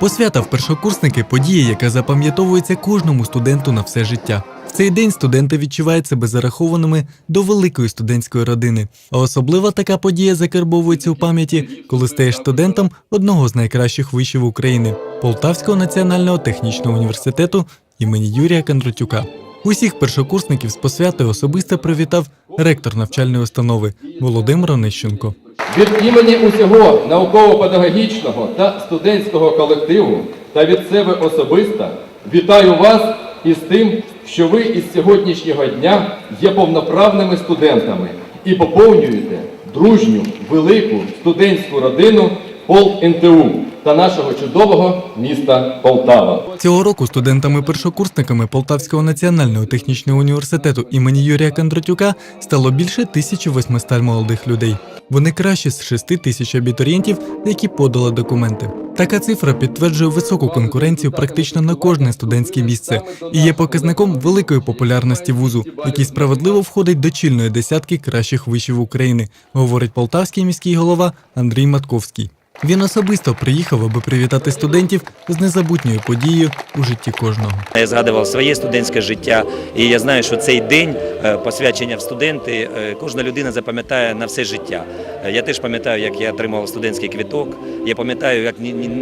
Посвята в першокурсники подія, яка запам'ятовується кожному студенту на все життя. В цей день студенти відчувають себе зарахованими до великої студентської родини. А особлива така подія закарбовується у пам'яті, коли стаєш студентом одного з найкращих вишів України Полтавського національного технічного університету імені Юрія Кондратюка. Усіх першокурсників з посвятою особисто привітав ректор навчальної установи Володимир Онищенко. Від імені усього науково-педагогічного та студентського колективу та від себе особисто вітаю вас із тим, що ви із сьогоднішнього дня є повноправними студентами і поповнюєте дружню, велику студентську родину Полк НТУ та нашого чудового міста Полтава. Цього року студентами-першокурсниками Полтавського національного технічного університету імені Юрія Кондратюка стало більше 1800 молодих людей. Вони кращі з 6 тисяч абітурієнтів, які подали документи. Така цифра підтверджує високу конкуренцію практично на кожне студентське місце і є показником великої популярності вузу, який справедливо входить до чільної десятки кращих вишів України, говорить полтавський міський голова Андрій Матковський. Він особисто приїхав, аби привітати студентів з незабутньою подією у житті кожного. Я згадував своє студентське життя, і я знаю, що цей день е, посвячення в студенти е, кожна людина запам'ятає на все життя. Е, Я теж пам'ятаю, як я отримав студентський квіток. Я пам'ятаю, як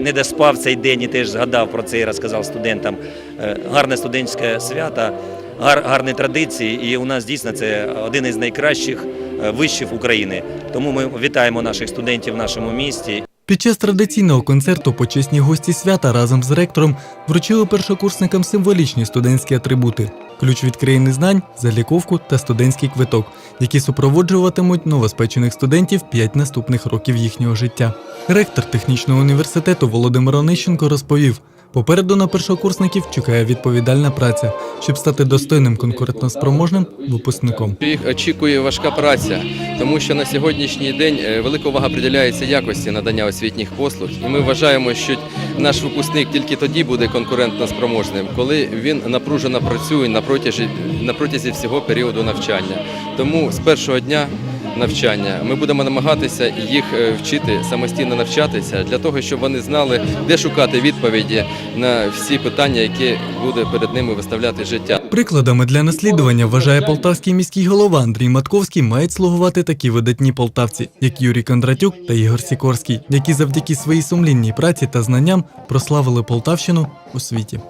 не доспав цей день і теж згадав про це і розказав студентам. Гарне студентське свято, гар- гарні традиції, і у нас дійсно це один із найкращих вишів України. Тому ми вітаємо наших студентів в нашому місті. Під час традиційного концерту почесні гості свята разом з ректором вручили першокурсникам символічні студентські атрибути: ключ від країни знань, заліковку та студентський квиток, які супроводжуватимуть новоспечених студентів 5 наступних років їхнього життя. Ректор технічного університету Володимир Онищенко розповів. Попереду на першокурсників чекає відповідальна праця, щоб стати достойним конкурентноспроможним випускником. Їх очікує важка праця, тому що на сьогоднішній день е, велика увага приділяється якості надання освітніх послуг, і ми вважаємо, що наш випускник тільки тоді буде конкурентно спроможним, коли він напружено працює на протязі, на протязі всього періоду навчання. Тому з першого дня навчання ми будемо намагатися їх е, вчити самостійно навчатися для того, щоб вони знали, де шукати відповіді на всі питання, які буде перед ними виставляти життя. Прикладами для наслідування вважає полтавський міський голова Андрій Матковський мають слугувати такі видатні полтавці, як Юрій Кондратюк та Ігор Сікорський, які завдяки своїй сумлінній праці та знанням прославили Полтавщину у світі.